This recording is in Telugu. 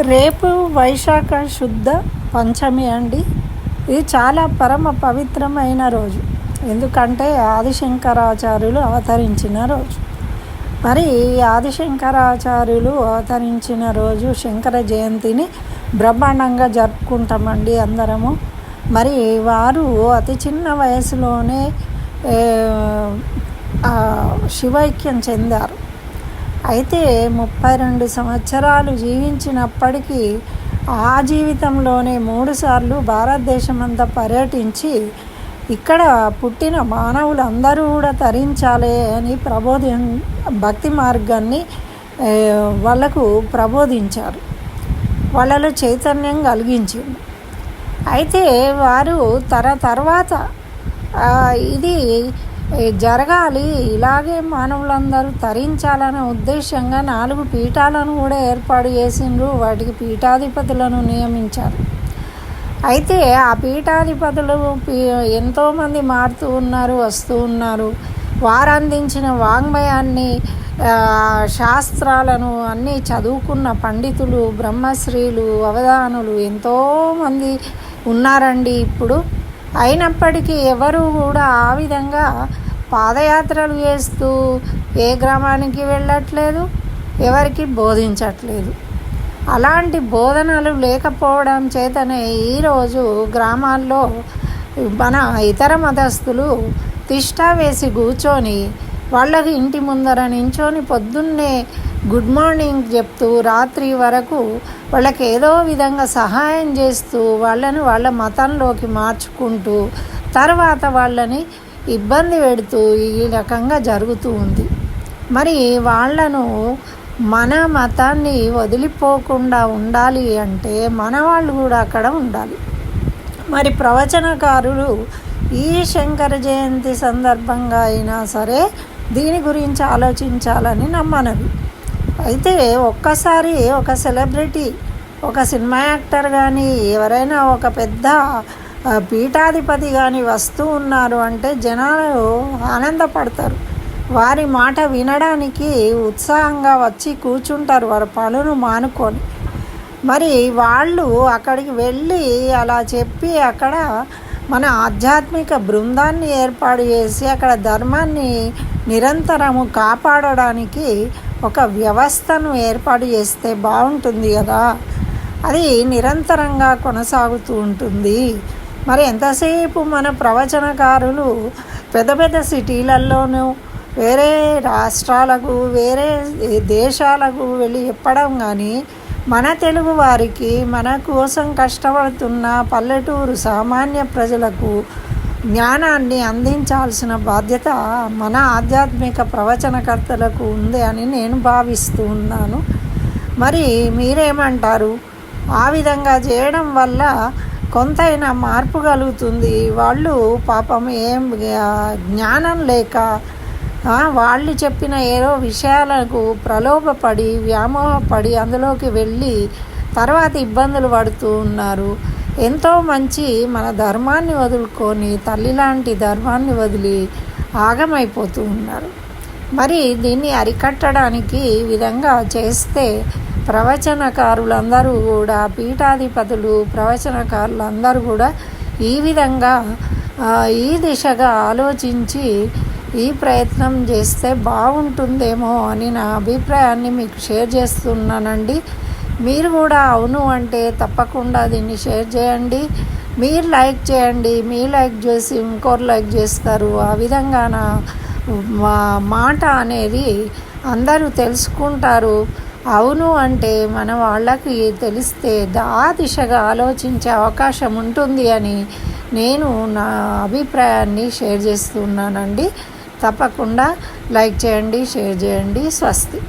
రేపు వైశాఖ శుద్ధ పంచమి అండి. ఇది చాలా పరమ పవిత్రమైన రోజు. ఎందుకంటే ఆదిశంకరాచార్యులు అవతరించిన రోజు. మరి ఆదిశంకరాచార్యులు అవతరించిన రోజు శంకర జయంతిని బ్రహ్మాండంగా జరుపుకుంటామండి అందరము. మరి వారు అతి చిన్న వయసులోనే శివైక్యం చెందారు. అయితే ముప్పై రెండు సంవత్సరాలు జీవించినప్పటికీ ఆ జీవితంలోనే మూడుసార్లు భారతదేశం అంతా పర్యటించి ఇక్కడ పుట్టిన మానవులందరూ కూడా తరించాలి అని ప్రబోధి భక్తి మార్గాన్ని వాళ్ళకు ప్రబోధించారు. వాళ్ళలో చైతన్యం కలిగించింది. అయితే వారు తర తర్వాత ఇది జరగాలి. ఇలాగే మానవులందరూ తరించాలనే ఉద్దేశంగా నాలుగు పీఠాలను కూడా ఏర్పాటు చేసిండ్రు. వాటికి పీఠాధిపతులను నియమించారు. అయితే ఆ పీఠాధిపతులు ఎంతోమంది మారుతూ ఉన్నారు వస్తూ ఉన్నారు. వారు అందించిన వాంగ్మయాన్ని శాస్త్రాలను అన్నీ చదువుకున్న పండితులు బ్రహ్మశ్రీలు అవధానులు ఎంతోమంది ఉన్నారండి ఇప్పుడు. అయినప్పటికీ ఎవరు కూడా ఆ విధంగా పాదయాత్రలు చేస్తూ ఏ గ్రామానికి వెళ్ళట్లేదు ఎవరికి బోధించట్లేదు. అలాంటి బోధనలు లేకపోవడం చేతనే ఈరోజు గ్రామాల్లో మన ఇతర మతస్థులు తిష్ట వేసి కూర్చొని వాళ్ళకి ఇంటి ముందర నించొని పొద్దున్నే గుడ్ మార్నింగ్ చెప్తూ రాత్రి వరకు వాళ్ళకి ఏదో విధంగా సహాయం చేస్తూ వాళ్ళని వాళ్ళ మతంలోకి మార్చుకుంటూ తర్వాత వాళ్ళని ఇబ్బంది పెడుతూ ఈ రకంగా జరుగుతూ ఉంది. మరి వాళ్ళను మన మతాన్ని వదిలిపోకుండా ఉండాలి అంటే మన వాళ్ళు కూడా అక్కడ ఉండాలి. మరి ప్రవచనకారులు ఈ శంకర జయంతి సందర్భంగా అయినా సరే దీని గురించి ఆలోచించాలని నమ్మనవి అయితే ఒక్కసారి ఒక సెలబ్రిటీ ఒక సినిమా యాక్టర్ కానీ ఎవరైనా ఒక పెద్ద పీఠాధిపతి కానీ వస్తూ ఉన్నారు అంటే జనాలు ఆనందపడతారు. వారి మాట వినడానికి ఉత్సాహంగా వచ్చి కూర్చుంటారు వారి పనులు మానుకొని. మరి వాళ్ళు అక్కడికి వెళ్ళి అలా చెప్పి అక్కడ మన ఆధ్యాత్మిక బృందాన్ని ఏర్పాటు చేసి అక్కడ ధర్మాన్ని నిరంతరము కాపాడడానికి ఒక వ్యవస్థను ఏర్పాటు చేస్తే బాగుంటుంది కదా. అది నిరంతరంగా కొనసాగుతూ ఉంటుంది. మరి ఎంతసేపు మన ప్రవచనకారులు పెద్ద పెద్ద సిటీలలోనూ వేరే రాష్ట్రాలకు వేరే దేశాలకు వెళ్ళి చెప్పడం కానీ మన తెలుగు వారికి మన కోసం కష్టపడుతున్న పల్లెటూరు సామాన్య ప్రజలకు జ్ఞానాన్ని అందించాల్సిన బాధ్యత మన ఆధ్యాత్మిక ప్రవచనకర్తలకు ఉంది అని నేను భావిస్తూ ఉన్నాను. మరి మీరేమంటారు? ఆ విధంగా చేయడం వల్ల కొంతైనా మార్పు కలుగుతుంది. వాళ్ళు పాపం ఏం జ్ఞానం లేక వాళ్ళు చెప్పిన ఏదో విషయాలకు ప్రలోభపడి వ్యామోహపడి అందులోకి వెళ్ళి తర్వాత ఇబ్బందులు పడుతూ ఉన్నారు. ఎంతో మంచి మన ధర్మాన్ని వదులుకొని తల్లి లాంటి ధర్మాన్ని వదిలి ఆగమైపోతూ ఉన్నారు. మరి దీన్ని అరికట్టడానికి విధంగా చేస్తే ప్రవచనకారులందరూ కూడా పీఠాధిపతులు ప్రవచనకారులందరూ కూడా ఈ విధంగా ఈ దిశగా ఆలోచించి ఈ ప్రయత్నం చేస్తే బాగుంటుందేమో అని నా అభిప్రాయాన్ని మీకు షేర్ చేస్తున్నానండి. మీరు కూడా అవును అంటే తప్పకుండా దీన్ని షేర్ చేయండి. మీరు లైక్ చేయండి. మీ లైక్ చేసి ఇంకోరు లైక్ చేస్తారు. ఆ విధంగా నా మాట అనేది అందరూ తెలుసుకుంటారు. అవును అంటే మన వాళ్ళకి తెలిస్తే ఆ దిశగా ఆలోచించే అవకాశం ఉంటుంది అని నేను నా అభిప్రాయాన్ని షేర్ చేస్తున్నానండి. తప్పకుండా లైక్ చేయండి షేర్ చేయండి. స్వస్తి.